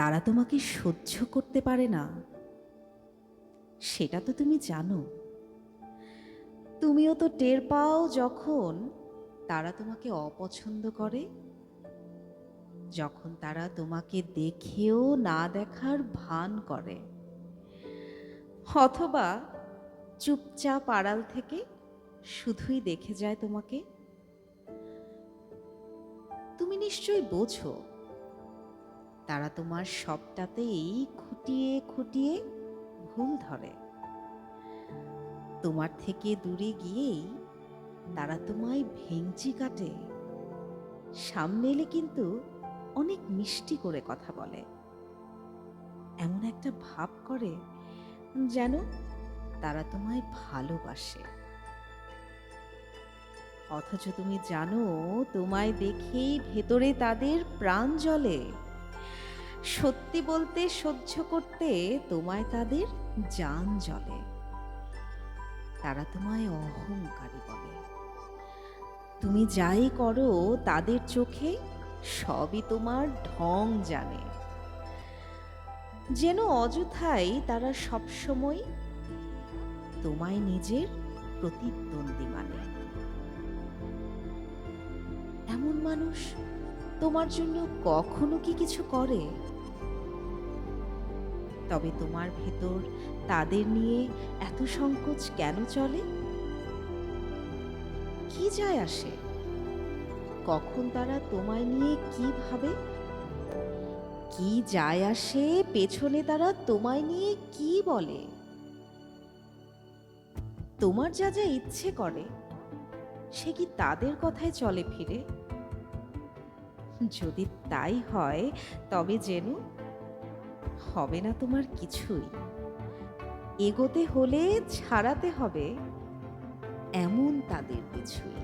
তারা তোমাকে সহ্য করতে পারে না। সেটা তো তুমি জানো। তুমিও তো টের পাও যখন তারা তোমাকে অপছন্দ করে। যখন তারা তোমাকে দেখেও না দেখার ভান করে। অথবা চুপচাপ আড়াল থেকে শুধুই দেখে যায় তোমাকে। তুমি নিশ্চয়ই বোঝো তারা তোমার সবটাতেই খুঁটিয়ে খুঁটিয়ে ভুল ধরে। তোমার থেকে দূরে গিয়েই তারা তোমায় ভেঙচি কাটে। সামনে এলে কিন্তু অনেক মিষ্টি করে কথা বলে। এমন একটা ভাব করে যেন তারা তোমায় ভালোবাসে। অথচ তুমি জানো, তোমায় দেখেই ভেতরে তাদের প্রাণ জ্বলে। সত্যি বলতে, সহ্য করতে তোমায় তাদের যান জ্বলে তারা তোমায় অহংকারী বলে। তুমি যাই করো, তাদের চোখে সবই তোমার ঢং জানে। যেন অযথাই তারা সবসময় তোমায় নিজের প্রতিদ্বন্দ্বী মানে। এমন মানুষ তোমার জন্য কখনো কি কিছু করে? তবে তোমার ভেতর তাদের নিয়ে এত সংকোচ কেন চলে? কি যায় আসে? কখন তারা তোমায় নিয়ে কি ভাবে? কি যায় আসে পেছনে তারা তোমায় নিয়ে কি বলে? তোমার যা যা ইচ্ছে করে, সে কি তাদের কথায় চলে ফিরে? যদি তাই হয়, তবে যেন হবে না তোমার কিছুই। এগোতে হলে ছাড়াতে হবে এমন তাদের কিছুই।